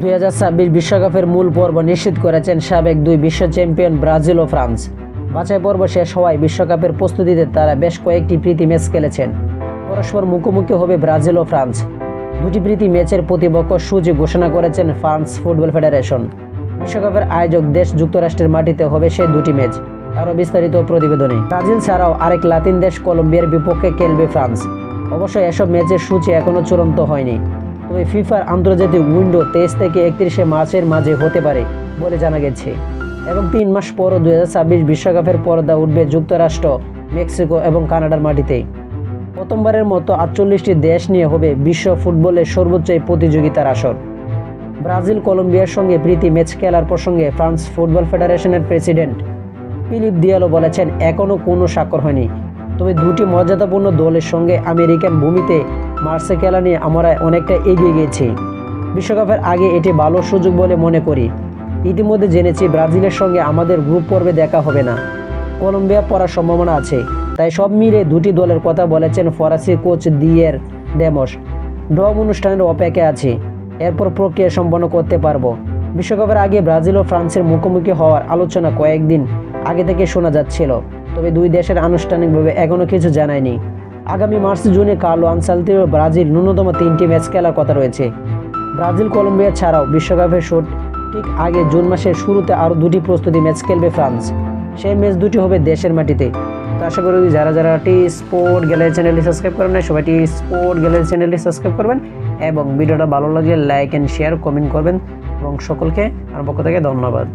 দুই বিশ্বকাপের মূল পর্ব নিশ্চিত করেছেন সাবেক দুই বিশ্ব চ্যাম্পিয়ন ব্রাজিল ও ফ্রান্স। বাছাই পর্ব শেষ হওয়ায় বিশ্বকাপের প্রস্তুতিতে তারা বেশ কয়েকটি প্রীতি ম্যাচ খেলেছেন। পরস্পর মুখোমুখি হবে ব্রাজিল ও ফ্রান্স। দুটি প্রীতি ম্যাচের প্রতিপক্ষ সূচি ঘোষণা করেছেন ফ্রান্স ফুটবল ফেডারেশন। বিশ্বকাপের আয়োজক দেশ যুক্তরাষ্ট্রের মাটিতে হবে সেই দুটি ম্যাচ। আরও বিস্তারিত প্রতিবেদনে। ব্রাজিল ছাড়াও আরেক লাতিন দেশ কলম্বিয়ার বিপক্ষে খেলবে ফ্রান্স। অবশ্য এসব ম্যাচের সূচি এখনও চূড়ান্ত হয়নি। তবে ফিফার আন্তর্জাতিক উইন্ডো তেইশ থেকে একত্রিশে মার্চের মাঝে হতে পারে বলে জানা গেছে। এবং তিন মাস পরও দুই বিশ্বকাপের পর্দা উঠবে যুক্তরাষ্ট্র, মেক্সিকো এবং কানাডার মাটিতে প্রথমবারের মতো আটচল্লিশটি দেশ নিয়ে হবে বিশ্ব ফুটবলের সর্বোচ্চ প্রতিযোগিতার আসর। ব্রাজিল, কলম্বিয়ার সঙ্গে প্রীতি ম্যাচ খেলার প্রসঙ্গে ফ্রান্স ফুটবল ফেডারেশনের প্রেসিডেন্ট ফিলিপ দিয়ালো বলেছেন এখনও কোনো স্বাক্ষর হয়নি। তবে দুটি মর্যাদাপূর্ণ দলের সঙ্গে আমেরিকান ভূমিতে মার্সে খেলা নিয়ে আমরা অনেকটা এগিয়ে গেছি বিশ্বকাপের আগে এটি ভালো সুযোগ বলে মনে করি। ইতিমধ্যে জেনেছি ব্রাজিলের সঙ্গে আমাদের গ্রুপ পর্বে দেখা হবে না। কলম্বিয়া পড়ার সম্ভাবনা আছে। তাই সব মিলে দুটি দলের কথা বলেছেন ফরাসি কোচ দিয়ের ডেমস। ড্রপ অনুষ্ঠানের অপেক্ষায় আছি। এরপর প্রক্রিয়া সম্পন্ন করতে পারব। বিশ্বকাপের আগে ব্রাজিল ও ফ্রান্সের মুখোমুখি হওয়ার আলোচনা কয়েকদিন আগে থেকে শোনা যাচ্ছিল। তবে দুই দেশের আনুষ্ঠানিকভাবে এখনও কিছু জানায়নি। আগামী মার্চ, জুনে কার্লো আনসালতি ও ব্রাজিল ন্যূনতম তিনটি ম্যাচ খেলার কথা রয়েছে। ব্রাজিল, কলম্বিয়া ছাড়াও বিশ্বকাপের শুট ঠিক আগে জুন মাসের শুরুতে আরও দুটি প্রস্তুতি ম্যাচ খেলবে ফ্রান্স। সেই ম্যাচ দুটি হবে দেশের মাটিতে। আশা করি যারা যারা টি স্পোর্ট গ্যালারি চ্যানেলটি সাবস্ক্রাইব করেন না সবাই টি স্পোর্ট গ্যালারি চ্যানেলটি সাবস্ক্রাইব করবেন এবং ভিডিওটা ভালো লাগলে লাইক অ্যান্ড শেয়ার কমেন্ট করবেন। এবং সকলকে আমার পক্ষ থেকে ধন্যবাদ।